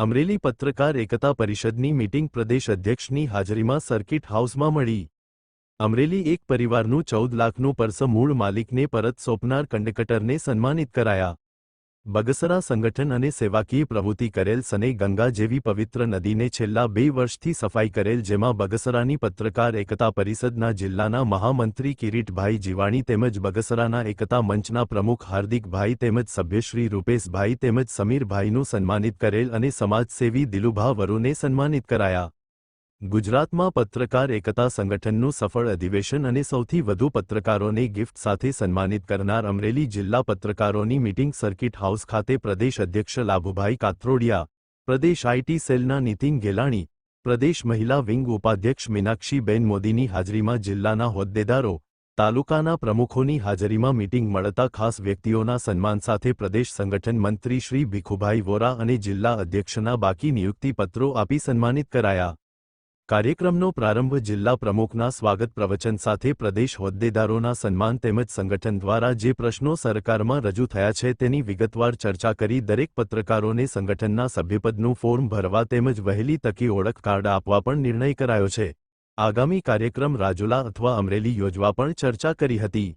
અમરેલી પત્રકાર એકતા પરિષદની મીટિંગ પ્રદેશ અધ્યક્ષની હાજરીમાં સર્કિટ હાઉસમાં મળી. અમરેલી એક પરિવારનું ચૌદ લાખનું પરસ મૂળ માલિકને પરત સોંપનાર કંડકટરને સન્માનિત કરાયા. બગસરા સંગઠન અને સેવાકીય પ્રવૃત્તિ કરેલ સને ગંગા જેવી પવિત્ર નદીને છેલ્લા બે વર્ષથી સફાઈ કરેલ જેમાં બગસરાની પત્રકાર એકતા પરિષદના જિલ્લાના મહામંત્રી કિરીટભાઈ જીવાણી તેમજ બગસરાના એકતા મંચના પ્રમુખ હાર્દિકભાઈ તેમજ સભ્યશ્રી રૂપેશભાઈ તેમજ સમીરભાઈનું સન્માનિત કરેલ અને સમાજસેવી દિલુભા વરુને સન્માનિત કરાયા. ગુજરાતમાં પત્રકાર એકતા સંગઠનનું સફળ અધિવેશન અને સૌથી વધુ પત્રકારોને ગિફ્ટ સાથે સન્માનિત કરનાર અમરેલી જિલ્લા પત્રકારોની મીટિંગ સર્કિટ હાઉસ ખાતે પ્રદેશ અધ્યક્ષ લાભુભાઈ કાથરોડિયા પ્રદેશ આઈટી સેલના નીતિન ગેલાણી, પ્રદેશ મહિલા વિંગ ઉપાધ્યક્ષ મીનાક્ષીબેન મોદીની હાજરીમાં જિલ્લાના હોદ્દેદારો, તાલુકાના પ્રમુખોની હાજરીમાં મીટિંગ મળતા ખાસ વ્યક્તિઓના સન્માન સાથે પ્રદેશ સંગઠન મંત્રી શ્રી ભીખુભાઈ વોરા અને જિલ્લા અધ્યક્ષના બાકી નિયુક્તિપત્રો આપી સન્માનિત કરાયા. કાર્યક્રમનો પ્રારંભ જિલ્લા પ્રમુખના સ્વાગત પ્રવચન સાથે પ્રદેશ હોદ્દેદારોના સન્માન તેમજ સંગઠન દ્વારા જે પ્રશ્નો સરકારમાં રજૂ થયા છે તેની વિગતવાર ચર્ચા કરી દરેક પત્રકારોને સંગઠનના સભ્યપદનું ફોર્મ ભરવા તેમજ વહેલી તકી ઓળખ કાર્ડ આપવા પણ નિર્ણય કરાયો છે. આગામી કાર્યક્રમ રાજુલા અથવા અમરેલી યોજવા પણ ચર્ચા કરી હતી.